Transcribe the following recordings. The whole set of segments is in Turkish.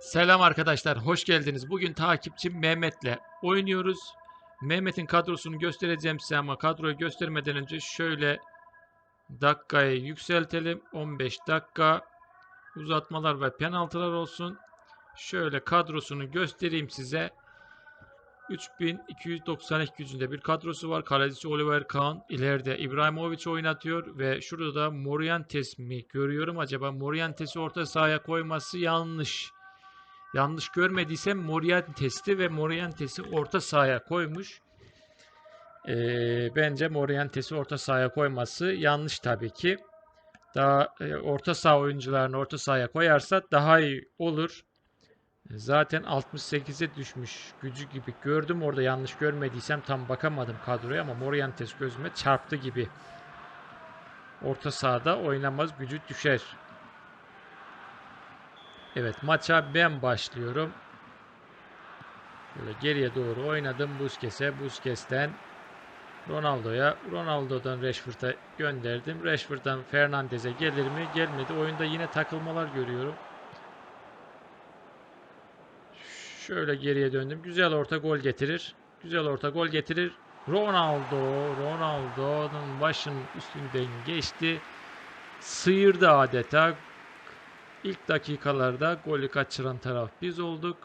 Selam arkadaşlar, hoş geldiniz. Bugün takipçim Mehmet'le oynuyoruz. Mehmet'in kadrosunu göstereceğim size ama kadroyu göstermeden önce şöyle dakikayı yükseltelim. 15 dakika uzatmalar ve penaltılar olsun. Şöyle kadrosunu göstereyim size. 3292 gücünde bir kadrosu var. Kalecisi Oliver Kahn. İleride İbrahimovic oynatıyor ve şurada da Morientes mi görüyorum acaba? Morientes'i orta sahaya koyması yanlış. Yanlış görmediysem Morientes'ti ve Morientes'i orta sahaya koymuş. Ee, bence Morientes'i orta sahaya koyması yanlış tabii ki. Daha e, orta saha oyuncularını orta sahaya koyarsa daha iyi olur. Zaten 68'e düşmüş gücü gibi gördüm orada yanlış görmediysem tam bakamadım kadroya ama Morientes gözüme çarptı gibi. Orta sahada oynamaz gücü düşer. Evet maça ben başlıyorum. Böyle geriye doğru oynadım Busquets'e. Busquets'ten Ronaldo'ya. Ronaldo'dan Rashford'a gönderdim. Rashford'dan Fernandez'e gelir mi? Gelmedi. Oyunda yine takılmalar görüyorum. Şöyle geriye döndüm. Güzel orta gol getirir. Güzel orta gol getirir. Ronaldo, Ronaldo'nun başının üstünden geçti. Sıyırdı adeta. İlk dakikalarda golü kaçıran taraf biz olduk.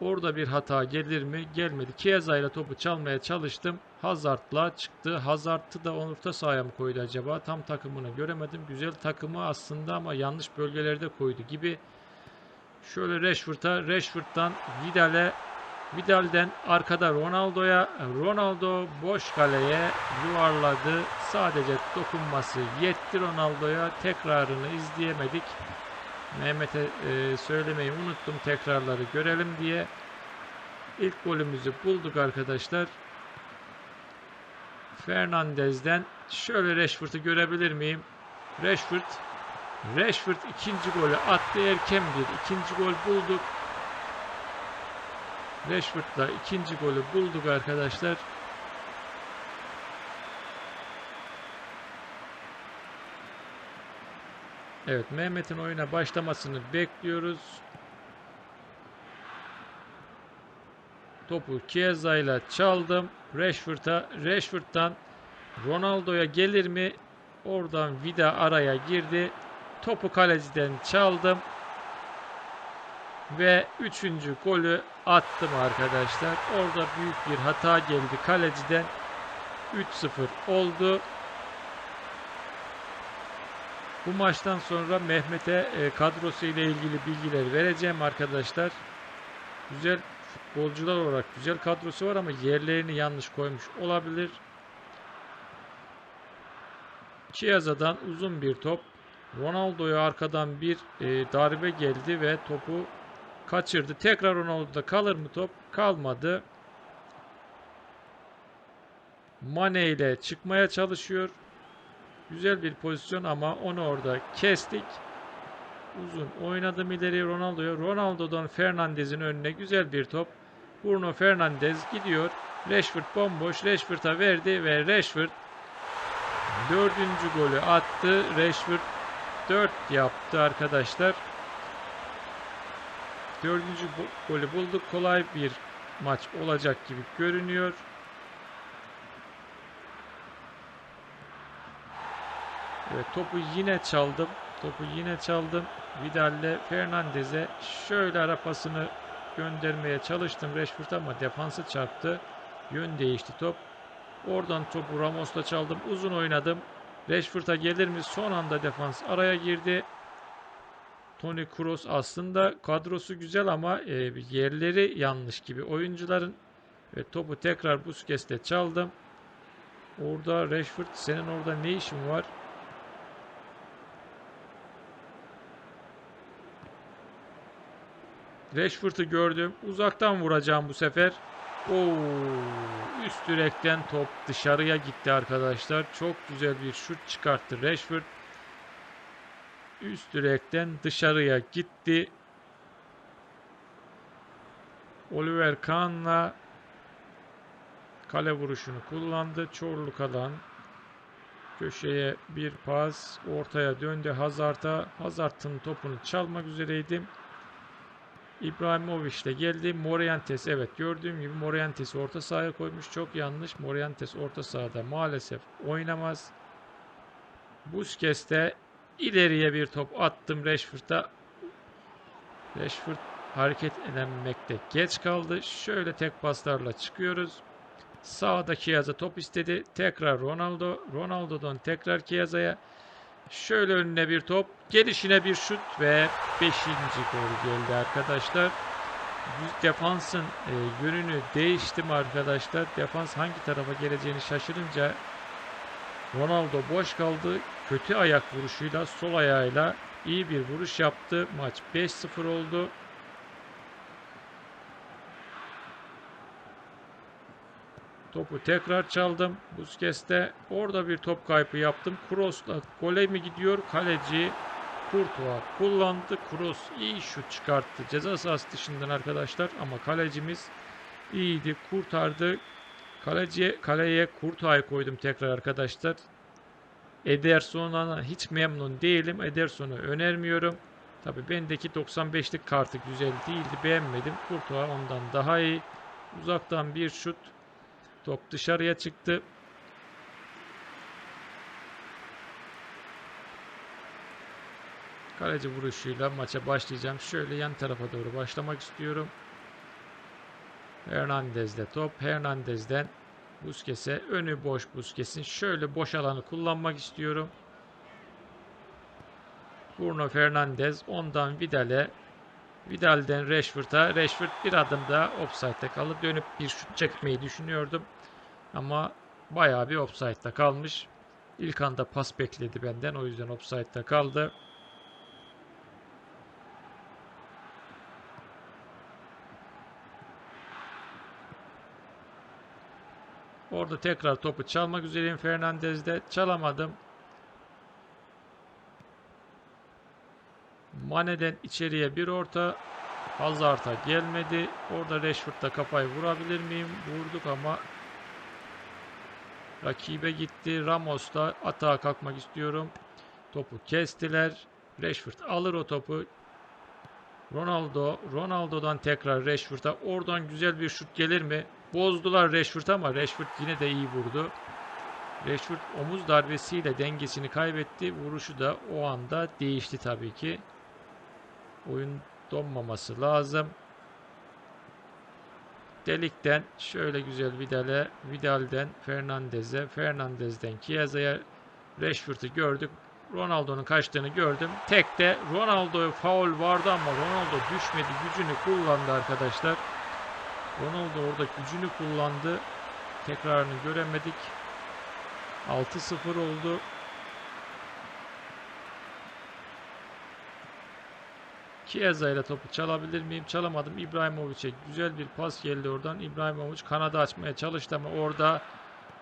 Orada bir hata gelir mi? Gelmedi. Chiesa ile topu çalmaya çalıştım. Hazard'la çıktı. Hazard'ı da orta sahaya mı koydu acaba? Tam takımını göremedim. Güzel takımı aslında ama yanlış bölgelerde koydu gibi. Şöyle Rashford'a, Rashford'dan Vidal'e, Vidal'den arkada Ronaldo'ya, Ronaldo boş kaleye yuvarladı. Sadece dokunması yetti Ronaldo'ya. Tekrarını izleyemedik. Mehmet'e e, söylemeyi unuttum tekrarları görelim diye. İlk golümüzü bulduk arkadaşlar. Fernandez'den şöyle Rashford'u görebilir miyim? Rashford Rashford ikinci golü attı erken bir ikinci gol bulduk. Rashford'la ikinci golü bulduk arkadaşlar. Evet Mehmet'in oyuna başlamasını bekliyoruz. Topu Chiesa ile çaldım. Rashford'a Rashford'dan Ronaldo'ya gelir mi? Oradan Vida araya girdi. Topu kaleciden çaldım. Ve üçüncü golü attım arkadaşlar. Orada büyük bir hata geldi kaleciden. 3-0 oldu. Bu maçtan sonra Mehmet'e e, kadrosu ile ilgili bilgiler vereceğim arkadaşlar. Güzel futbolcular olarak güzel kadrosu var ama yerlerini yanlış koymuş olabilir. Chiesa'dan uzun bir top. Ronaldo'ya arkadan bir e, darbe geldi ve topu kaçırdı. Tekrar Ronaldo'da kalır mı top? Kalmadı. Mane ile çıkmaya çalışıyor. Güzel bir pozisyon ama onu orada kestik. Uzun oynadım ileri Ronaldo'ya. Ronaldo'dan Fernandez'in önüne güzel bir top. Bruno Fernandes gidiyor. Rashford bomboş. Rashford'a verdi ve Rashford dördüncü golü attı. Rashford 4 yaptı arkadaşlar. Dördüncü golü bulduk. Kolay bir maç olacak gibi görünüyor. Evet topu yine çaldım. Topu yine çaldım. Vidal'le Fernandez'e şöyle arapasını göndermeye çalıştım Rashford ama defansı çarptı. Yön değişti top. Oradan topu Ramos'la çaldım. Uzun oynadım. Rashford'a gelir mi? Son anda defans araya girdi. Toni Kroos aslında kadrosu güzel ama e, yerleri yanlış gibi oyuncuların. Ve topu tekrar Busquets'te çaldım. Orada Rashford senin orada ne işin var? Rashford'u gördüm. Uzaktan vuracağım bu sefer. Oo, üst direkten top dışarıya gitti arkadaşlar. Çok güzel bir şut çıkarttı Rashford. Üst direkten dışarıya gitti. Oliver Kahn'la kale vuruşunu kullandı. Çorluk alan Köşeye bir pas. Ortaya döndü Hazard'a. Hazard'ın topunu çalmak üzereydim. İbrahimovic de geldi. Morientes evet gördüğüm gibi Morientes'i orta sahaya koymuş. Çok yanlış. Morientes orta sahada maalesef oynamaz. Busquets de ileriye bir top attım Rashford'a. Rashford hareket edememekte geç kaldı. Şöyle tek paslarla çıkıyoruz. Sağda Chiesa top istedi. Tekrar Ronaldo. Ronaldo'dan tekrar Chiesa'ya. Şöyle önüne bir top. Gelişine bir şut ve 5. gol geldi arkadaşlar. Defansın e, yönünü değiştim arkadaşlar. Defans hangi tarafa geleceğini şaşırınca Ronaldo boş kaldı. Kötü ayak vuruşuyla sol ayağıyla iyi bir vuruş yaptı. Maç 5-0 oldu. Topu tekrar çaldım. Busquets'te orada bir top kaybı yaptım. Kroos'la gole mi gidiyor? Kaleci Courtois kullandı. Kroos iyi şut çıkarttı. Ceza sahası dışından arkadaşlar ama kalecimiz iyiydi. Kurtardı. Kaleciye, kaleye Courtois'ı koydum tekrar arkadaşlar. Ederson'a hiç memnun değilim. Ederson'u önermiyorum. Tabi bendeki 95'lik kartı güzel değildi. Beğenmedim. Courtois ondan daha iyi. Uzaktan bir şut. Top dışarıya çıktı. Kaleci vuruşuyla maça başlayacağım. Şöyle yan tarafa doğru başlamak istiyorum. Hernandez'de top. Hernandez'den Busquets'e önü boş Busquets'in şöyle boş alanı kullanmak istiyorum. Bruno Fernandes ondan Vidal'e Vidal'den Rashford'a Rashford bir adım daha offside'de kalıp dönüp bir şut çekmeyi düşünüyordum. Ama bayağı bir offside'da kalmış. İlk anda pas bekledi benden. O yüzden offside'da kaldı. Orada tekrar topu çalmak üzereyim Fernandez'de. Çalamadım. Mane'den içeriye bir orta. Hazard'a gelmedi. Orada Rashford'da kafayı vurabilir miyim? Vurduk ama rakibe gitti. Ramos'ta atağa kalkmak istiyorum. Topu kestiler. Rashford alır o topu. Ronaldo, Ronaldo'dan tekrar Rashford'a. Oradan güzel bir şut gelir mi? Bozdular Rashford ama Rashford yine de iyi vurdu. Rashford omuz darbesiyle dengesini kaybetti. Vuruşu da o anda değişti tabii ki. Oyun donmaması lazım. Delikten şöyle güzel Vidal'e, Vidal'den Fernandez'e, Fernandez'den Chiesa'ya Rashford'u gördük. Ronaldo'nun kaçtığını gördüm. Tek de Ronaldo'ya faul vardı ama Ronaldo düşmedi. Gücünü kullandı arkadaşlar. Ronaldo orada gücünü kullandı. Tekrarını göremedik. 6-0 oldu. Chiesa ile topu çalabilir miyim? Çalamadım. İbrahimovic'e güzel bir pas geldi oradan. İbrahimovic kanadı açmaya çalıştı ama orada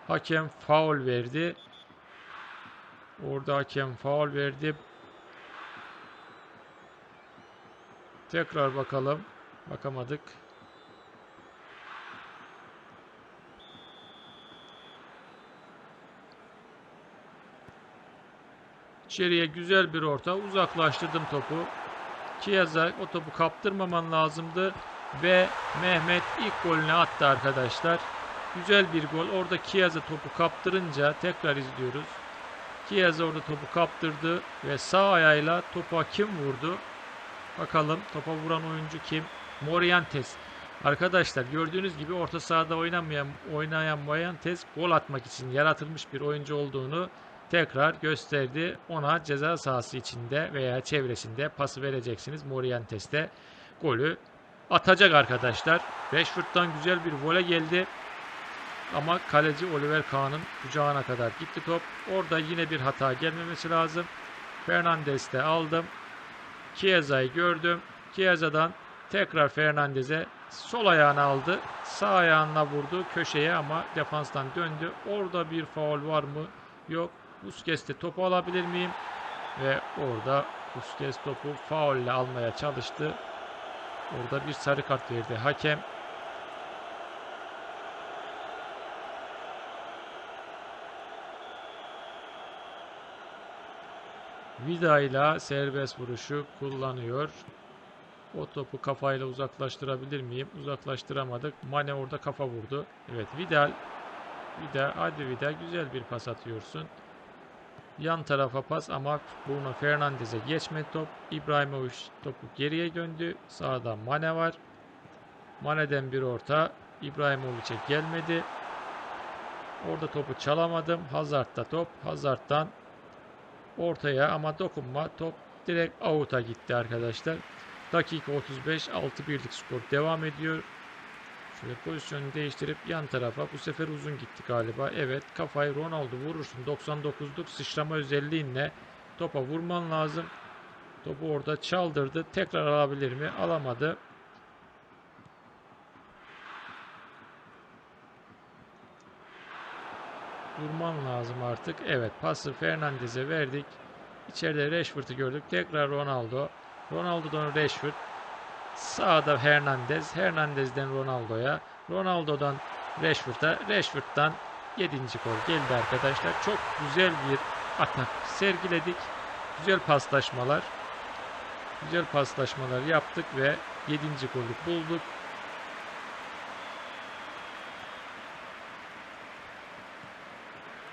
hakem faul verdi. Orada hakem faul verdi. Tekrar bakalım. Bakamadık. İçeriye güzel bir orta. Uzaklaştırdım topu. Chiesa o topu kaptırmaman lazımdı. Ve Mehmet ilk golünü attı arkadaşlar. Güzel bir gol. Orada Chiesa topu kaptırınca tekrar izliyoruz. Chiesa orada topu kaptırdı ve sağ ayağıyla topa kim vurdu? Bakalım topa vuran oyuncu kim? Morientes. Arkadaşlar gördüğünüz gibi orta sahada oynamayan oynayan Morientes gol atmak için yaratılmış bir oyuncu olduğunu tekrar gösterdi. Ona ceza sahası içinde veya çevresinde pası vereceksiniz. Morientes de golü atacak arkadaşlar. Rashford'dan güzel bir vole geldi. Ama kaleci Oliver Kahn'ın kucağına kadar gitti top. Orada yine bir hata gelmemesi lazım. Fernandes'te aldım. Chiesa'yı gördüm. Chiesa'dan tekrar Fernandez'e sol ayağını aldı. Sağ ayağına vurdu köşeye ama defanstan döndü. Orada bir faul var mı? Yok. Busquets'te topu alabilir miyim? Ve orada Busquets topu faulle almaya çalıştı. Orada bir sarı kart verdi hakem. Vida ile serbest vuruşu kullanıyor. O topu kafayla uzaklaştırabilir miyim? Uzaklaştıramadık. Mane orada kafa vurdu. Evet Vidal. Vida hadi Vida güzel bir pas atıyorsun. Yan tarafa pas ama Bruno Fernandes'e geçmedi top. İbrahimovic topu geriye döndü. Sağda Mane var. Mane'den bir orta. İbrahimovic'e gelmedi. Orada topu çalamadım. Hazard'da top. Hazard'dan ortaya ama dokunma. Top direkt out'a gitti arkadaşlar. Dakika 35 6-1'lik skor devam ediyor. Şöyle pozisyonu değiştirip yan tarafa bu sefer uzun gitti galiba. Evet kafayı Ronaldo vurursun. 99'luk sıçrama özelliğinle topa vurman lazım. Topu orada çaldırdı. Tekrar alabilir mi? Alamadı. Vurman lazım artık. Evet pası Fernandez'e verdik. İçeride Rashford'u gördük. Tekrar Ronaldo. Ronaldo'dan Rashford. Sağda Hernandez. Hernandez'den Ronaldo'ya. Ronaldo'dan Rashford'a. Rashford'dan 7. gol geldi arkadaşlar. Çok güzel bir atak sergiledik. Güzel paslaşmalar. Güzel paslaşmalar yaptık ve 7. golü bulduk.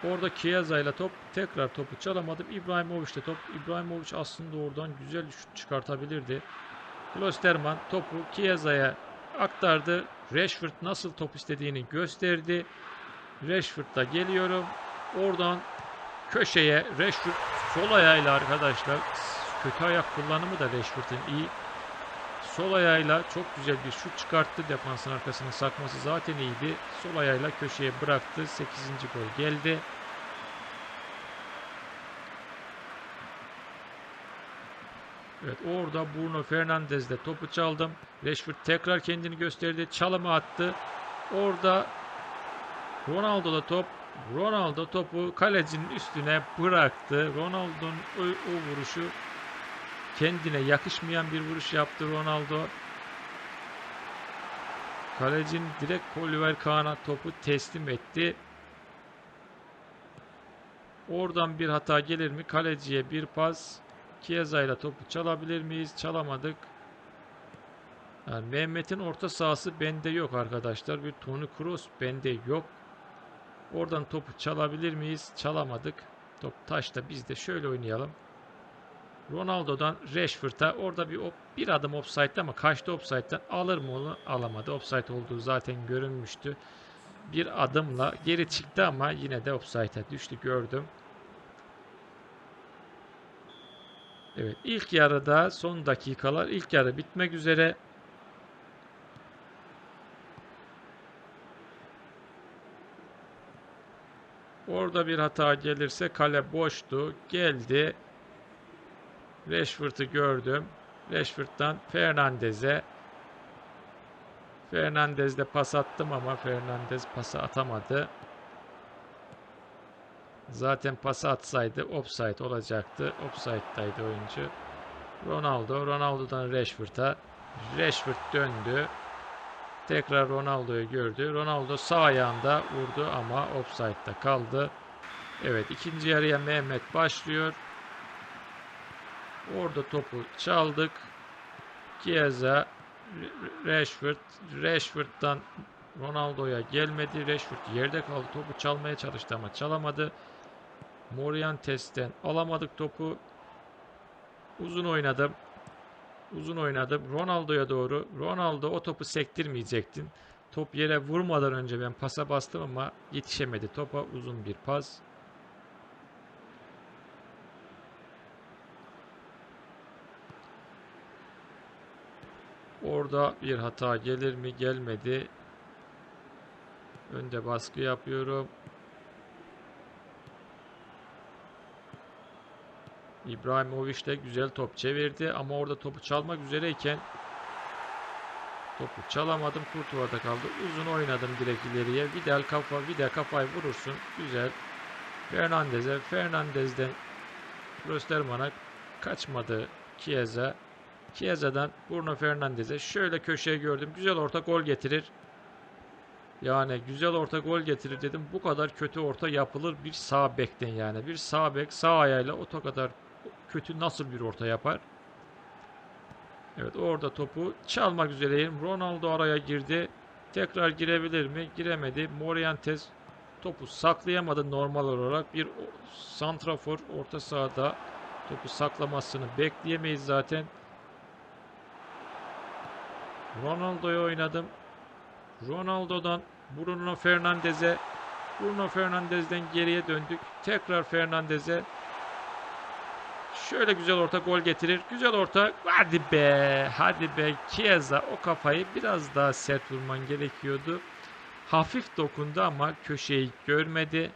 Orada Chiesa ile top tekrar topu çalamadım. İbrahimovic de top. İbrahimovic aslında oradan güzel şut çıkartabilirdi. Klosterman topu Chiesa'ya aktardı. Rashford nasıl top istediğini gösterdi. Rashford'da geliyorum. Oradan köşeye Rashford sol ayağıyla arkadaşlar kötü ayak kullanımı da Rashford'un iyi. Sol ayağıyla çok güzel bir şut çıkarttı. Defansın arkasına sakması zaten iyiydi. Sol ayağıyla köşeye bıraktı. 8. gol geldi. Evet orada Bruno Fernandes'le topu çaldım. Rashford tekrar kendini gösterdi. Çalımı attı. Orada Ronaldo'da top. Ronaldo topu kalecinin üstüne bıraktı. Ronaldo'nun o, o vuruşu kendine yakışmayan bir vuruş yaptı Ronaldo. Kalecinin direkt Oliver Kahn'a topu teslim etti. Oradan bir hata gelir mi? Kaleciye bir pas. Chiesa ile topu çalabilir miyiz? Çalamadık. Yani Mehmet'in orta sahası bende yok arkadaşlar. Bir Toni Kroos bende yok. Oradan topu çalabilir miyiz? Çalamadık. Top taşta biz de şöyle oynayalım. Ronaldo'dan Rashford'a orada bir op, bir adım offside ama kaçtı offside'den alır mı onu alamadı. Offside olduğu zaten görünmüştü. Bir adımla geri çıktı ama yine de offside'a düştü gördüm. Evet ilk yarıda son dakikalar ilk yarı bitmek üzere. Orada bir hata gelirse kale boştu. Geldi. Rashford'u gördüm. Rashford'dan Fernandez'e. Fernandez'de pas attım ama Fernandez pası atamadı. Zaten pası atsaydı offside olacaktı. Offside'daydı oyuncu. Ronaldo. Ronaldo'dan Rashford'a. Rashford döndü. Tekrar Ronaldo'yu gördü. Ronaldo sağ ayağında vurdu ama offside'da kaldı. Evet ikinci yarıya Mehmet başlıyor. Orada topu çaldık. Chiesa, Rashford, Rashford'dan Ronaldo'ya gelmedi. Rashford yerde kaldı. Topu çalmaya çalıştı ama çalamadı. Morientes'ten alamadık topu. Uzun oynadım. Uzun oynadım. Ronaldo'ya doğru. Ronaldo o topu sektirmeyecektin. Top yere vurmadan önce ben pasa bastım ama yetişemedi. Topa uzun bir pas. Orada bir hata gelir mi? Gelmedi. Önde baskı yapıyorum. İbrahimovic de güzel top çevirdi ama orada topu çalmak üzereyken topu çalamadım. Kurtuva'da kaldı. Uzun oynadım direkt ileriye. Vidal kafa, Vidal kafayı vurursun. Güzel. Fernandez'e, Fernandez'den Klosterman'a kaçmadı Chiesa. Chiesa'dan Bruno Fernandes'e şöyle köşeye gördüm. Güzel orta gol getirir. Yani güzel orta gol getirir dedim. Bu kadar kötü orta yapılır bir sağ bekten yani. Bir sağ bek sağ ayağıyla o kadar kötü nasıl bir orta yapar? Evet orada topu çalmak üzereyim. Ronaldo araya girdi. Tekrar girebilir mi? Giremedi. Morientes topu saklayamadı normal olarak. Bir santrafor orta sahada topu saklamasını bekleyemeyiz zaten. Ronaldo'ya oynadım. Ronaldo'dan Bruno Fernandes'e Bruno Fernandes'den geriye döndük. Tekrar Fernandes'e Şöyle güzel orta gol getirir. Güzel orta. Hadi be. Hadi be. Chiesa o kafayı biraz daha sert vurman gerekiyordu. Hafif dokundu ama köşeyi görmedi.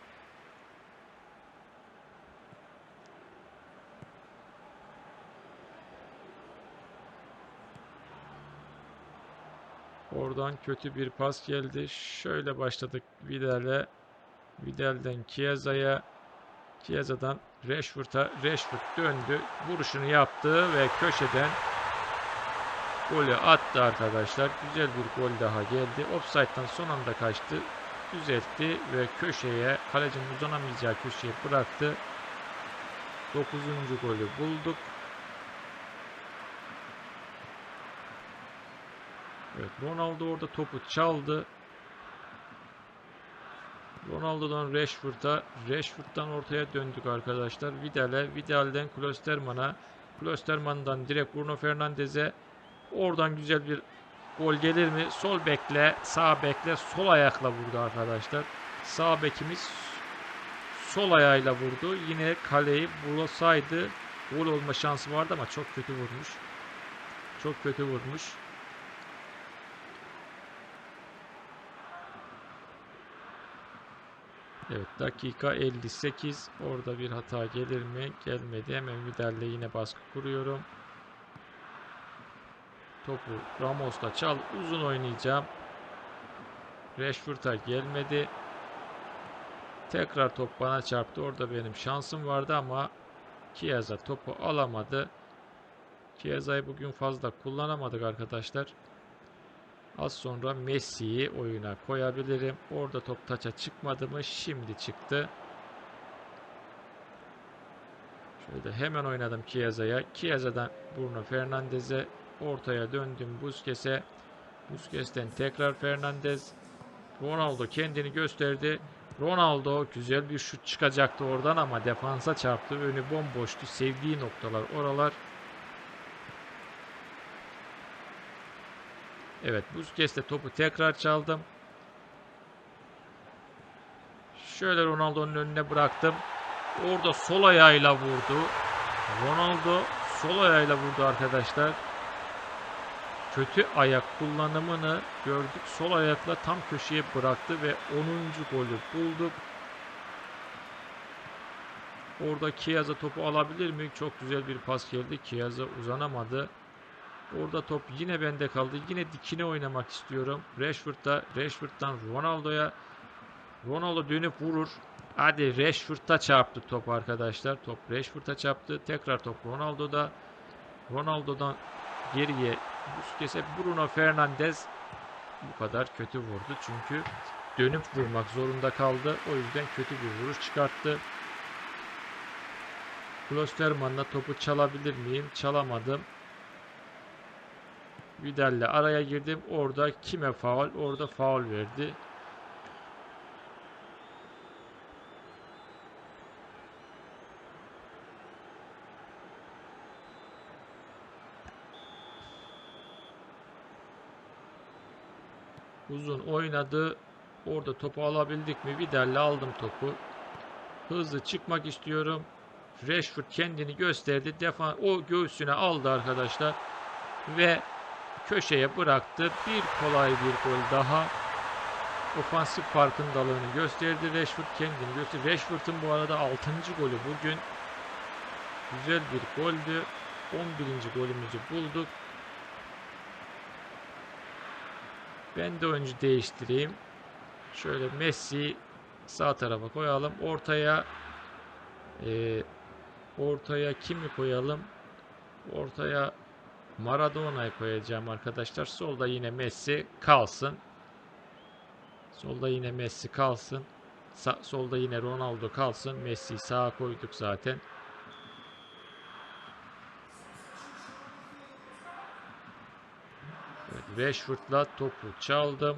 Oradan kötü bir pas geldi. Şöyle başladık Vidal'e. Vidal'den Chiesa'ya. Chiesa'dan Rashford'a. Rashford döndü. Vuruşunu yaptı ve köşeden golü attı arkadaşlar. Güzel bir gol daha geldi. Offside'dan son anda kaçtı. Düzeltti ve köşeye kalecinin uzanamayacağı köşeye bıraktı. 9. golü bulduk. Evet Ronaldo orada topu çaldı. Ronaldo'dan Rashford'a, Rashford'dan ortaya döndük arkadaşlar. Vidal'e, Vidal'den Klosterman'a, Klosterman'dan direkt Bruno Fernandes'e. Oradan güzel bir gol gelir mi? Sol bekle, sağ bekle, sol ayakla vurdu arkadaşlar. Sağ bekimiz sol ayağıyla vurdu. Yine kaleyi bulasaydı gol olma şansı vardı ama çok kötü vurmuş. Çok kötü vurmuş. Evet dakika 58. Orada bir hata gelir mi? Gelmedi. Hemen Vidal'le yine baskı kuruyorum. Topu Ramos'la çal. Uzun oynayacağım. Rashford'a gelmedi. Tekrar top bana çarptı. Orada benim şansım vardı ama Chiesa topu alamadı. Chiesa'yı bugün fazla kullanamadık arkadaşlar. Az sonra Messi'yi oyuna koyabilirim. Orada top taça çıkmadı mı? Şimdi çıktı. Şöyle hemen oynadım Chiesa'ya. Chiesa'dan Bruno Fernandes'e ortaya döndüm Busquets'e. Busquets'ten tekrar Fernandes. Ronaldo kendini gösterdi. Ronaldo güzel bir şut çıkacaktı oradan ama defansa çarptı. Önü bomboştu. Sevdiği noktalar oralar. Evet Busquets'le topu tekrar çaldım. Şöyle Ronaldo'nun önüne bıraktım. Orada sol ayağıyla vurdu. Ronaldo sol ayağıyla vurdu arkadaşlar. Kötü ayak kullanımını gördük. Sol ayakla tam köşeye bıraktı ve 10. golü bulduk. Orada Chiesa topu alabilir mi? Çok güzel bir pas geldi. Chiesa uzanamadı. Orada top yine bende kaldı. Yine dikine oynamak istiyorum. Rashford'da, Rashford'dan Ronaldo'ya. Ronaldo dönüp vurur. Hadi Rashford'a çarptı top arkadaşlar. Top Rashford'a çarptı. Tekrar top Ronaldo'da. Ronaldo'dan geriye Busquets'e Bruno Fernandes bu kadar kötü vurdu. Çünkü dönüp vurmak zorunda kaldı. O yüzden kötü bir vuruş çıkarttı. Klosterman'la topu çalabilir miyim? Çalamadım. Vidal'le araya girdim. Orada kime faul? Orada faul verdi. Uzun oynadı. Orada topu alabildik mi? Vidal'le aldım topu. Hızlı çıkmak istiyorum. Rashford kendini gösterdi. Defan o göğsüne aldı arkadaşlar. Ve köşeye bıraktı. Bir kolay bir gol daha. Ofansif farkındalığını gösterdi. Rashford kendini gösterdi. Rashford'un bu arada 6. golü bugün. Güzel bir goldü. 11. golümüzü bulduk. Ben de oyuncu değiştireyim. Şöyle Messi sağ tarafa koyalım. Ortaya e, ortaya kimi koyalım? Ortaya Maradona'yı koyacağım arkadaşlar. Solda yine Messi kalsın. Solda yine Messi kalsın. Sa solda yine Ronaldo kalsın. Messi'yi sağa koyduk zaten. Evet, Rashford'la topu çaldım.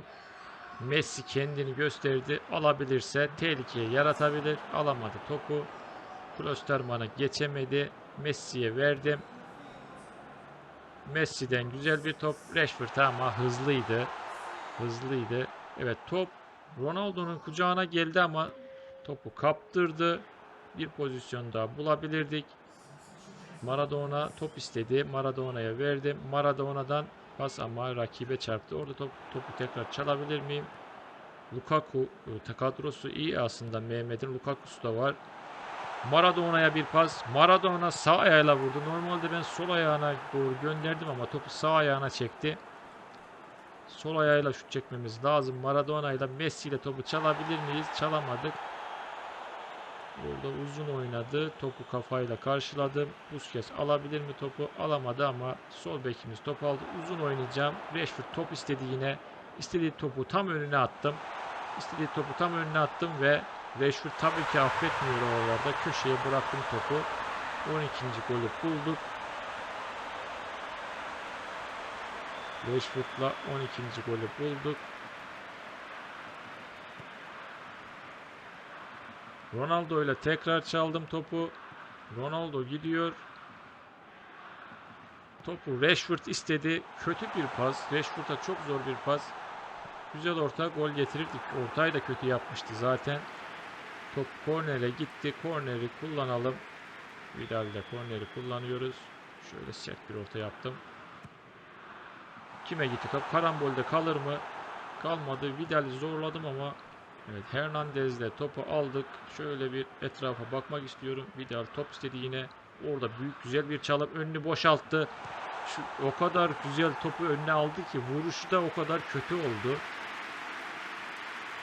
Messi kendini gösterdi. Alabilirse tehlikeyi yaratabilir. Alamadı topu. Klosterman'a geçemedi. Messi'ye verdim. Messi'den güzel bir top. Rashford ama hızlıydı. Hızlıydı. Evet top Ronaldo'nun kucağına geldi ama topu kaptırdı. Bir pozisyon daha bulabilirdik. Maradona top istedi. Maradona'ya verdim. Maradona'dan pas ama rakibe çarptı. Orada top, topu tekrar çalabilir miyim? Lukaku e, kadrosu iyi aslında. Mehmet'in Lukaku'su da var. Maradona'ya bir pas. Maradona sağ ayağıyla vurdu. Normalde ben sol ayağına doğru gönderdim ama topu sağ ayağına çekti. Sol ayağıyla şut çekmemiz lazım. Maradona ile Messi ile topu çalabilir miyiz? Çalamadık. Orada uzun oynadı. Topu kafayla karşıladım. Busquets alabilir mi topu? Alamadı ama sol bekimiz top aldı. Uzun oynayacağım. Rashford top istedi yine. İstediği topu tam önüne attım. İstediği topu tam önüne attım ve Rashford tabii ki affetmiyor oralarda. Köşeye bıraktım topu. 12. golü bulduk. Rashford'la 12. golü bulduk. Ronaldo ile tekrar çaldım topu. Ronaldo gidiyor. Topu Rashford istedi. Kötü bir pas. Rashford'a çok zor bir pas. Güzel orta gol getirirdik. Ortayı da kötü yapmıştı zaten. Top kornere gitti. Korneri kullanalım. Vidal ile korneri kullanıyoruz. Şöyle sert bir orta yaptım. Kime gitti top? Karambolde kalır mı? Kalmadı. Vidal'i zorladım ama Evet Hernandez'le topu aldık. Şöyle bir etrafa bakmak istiyorum. Vidal top istedi yine. Orada büyük güzel bir çalım önünü boşalttı. Şu, o kadar güzel topu önüne aldı ki vuruşu da o kadar kötü oldu.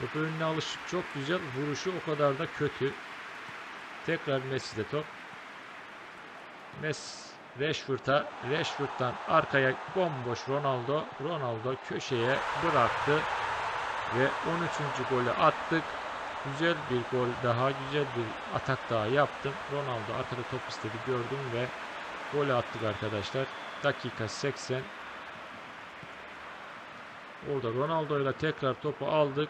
Topu önüne alışı çok güzel. Vuruşu o kadar da kötü. Tekrar Messi'de top. Messi Rashford'a Rashford'dan arkaya bomboş Ronaldo. Ronaldo köşeye bıraktı. Ve 13. golü attık. Güzel bir gol daha, güzel bir atak daha yaptım. Ronaldo arkada top istedi gördüm ve golü attık arkadaşlar. Dakika 80. Orada Ronaldo ile tekrar topu aldık.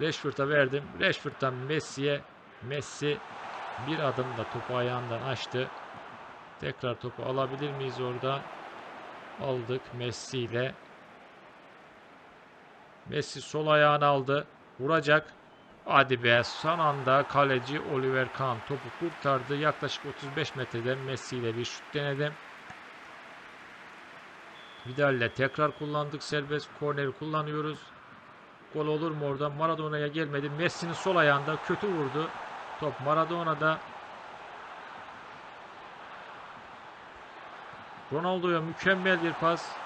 Rashford'a verdim. Rashford'dan Messi'ye. Messi bir adımda topu ayağından açtı. Tekrar topu alabilir miyiz orada? Aldık Messi ile. Messi sol ayağını aldı. Vuracak. Hadi be son anda kaleci Oliver Kahn topu kurtardı. Yaklaşık 35 metreden Messi ile bir şut denedim. Vidal ile tekrar kullandık. Serbest korneri kullanıyoruz. Gol olur mu orada? Maradona'ya gelmedi. Messi'nin sol ayağında kötü vurdu. Top Maradona'da. Ronaldo'ya mükemmel bir pas.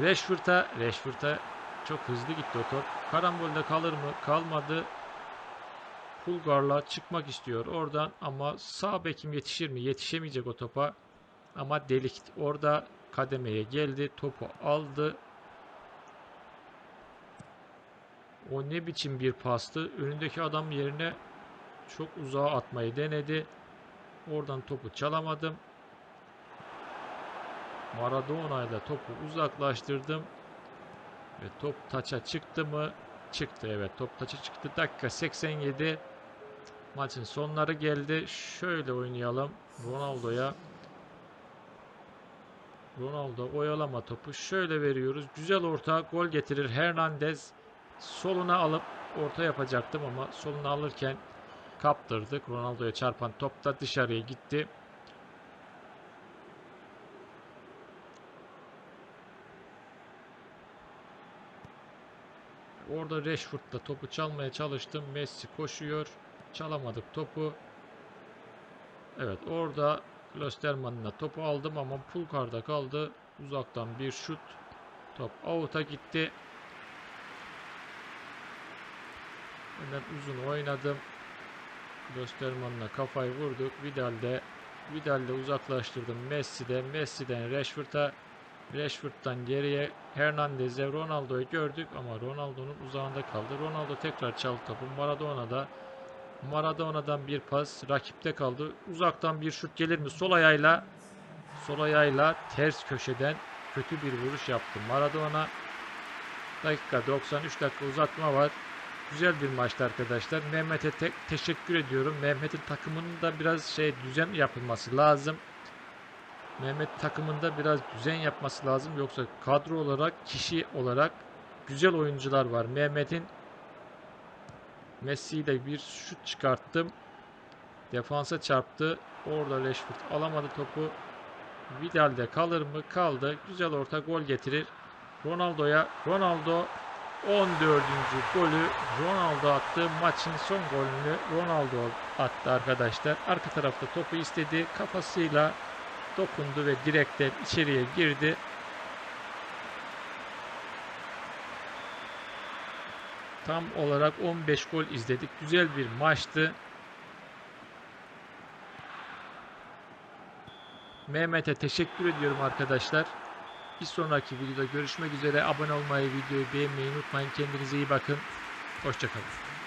Rashford'a Rashford'a çok hızlı gitti o top. Karambolde kalır mı? Kalmadı. Pulgar'la çıkmak istiyor oradan ama sağ bekim yetişir mi? Yetişemeyecek o topa. Ama delik orada kademeye geldi. Topu aldı. O ne biçim bir pastı. Önündeki adam yerine çok uzağa atmayı denedi. Oradan topu çalamadım. Maradona ile topu uzaklaştırdım. Ve top taça çıktı mı? Çıktı evet. Top taça çıktı. Dakika 87. Maçın sonları geldi. Şöyle oynayalım. Ronaldo'ya. Ronaldo oyalama topu. Şöyle veriyoruz. Güzel orta. Gol getirir. Hernandez soluna alıp orta yapacaktım ama soluna alırken kaptırdık. Ronaldo'ya çarpan top da dışarıya gitti. Orada Rashford'la topu çalmaya çalıştım. Messi koşuyor. Çalamadık topu. Evet orada Klosterman'la topu aldım ama Pulkar'da kaldı. Uzaktan bir şut. Top out'a gitti. Hemen uzun oynadım. Klosterman'la kafayı vurduk. Vidal'de Vidal'de uzaklaştırdım. Messi'de Messi'den Rashford'a Rashford'dan geriye Hernandez'e Ronaldo'yu gördük ama Ronaldo'nun uzağında kaldı. Ronaldo tekrar çaldı topu. Maradona'da Maradona'dan bir pas rakipte kaldı. Uzaktan bir şut gelir mi? Sol ayağıyla sol ayağıyla ters köşeden kötü bir vuruş yaptı. Maradona dakika 93 dakika uzatma var. Güzel bir maçtı arkadaşlar. Mehmet'e te- teşekkür ediyorum. Mehmet'in takımının da biraz şey düzen yapılması lazım. Mehmet takımında biraz düzen yapması lazım. Yoksa kadro olarak, kişi olarak güzel oyuncular var. Mehmet'in Messi ile bir şut çıkarttım. Defansa çarptı. Orada Rashford alamadı topu. Vidal'de kalır mı? Kaldı. Güzel orta gol getirir. Ronaldo'ya Ronaldo 14. golü Ronaldo attı. Maçın son golünü Ronaldo attı arkadaşlar. Arka tarafta topu istedi. Kafasıyla dokundu ve direkten içeriye girdi. Tam olarak 15 gol izledik. Güzel bir maçtı. Mehmet'e teşekkür ediyorum arkadaşlar. Bir sonraki videoda görüşmek üzere. Abone olmayı, videoyu beğenmeyi unutmayın. Kendinize iyi bakın. Hoşçakalın.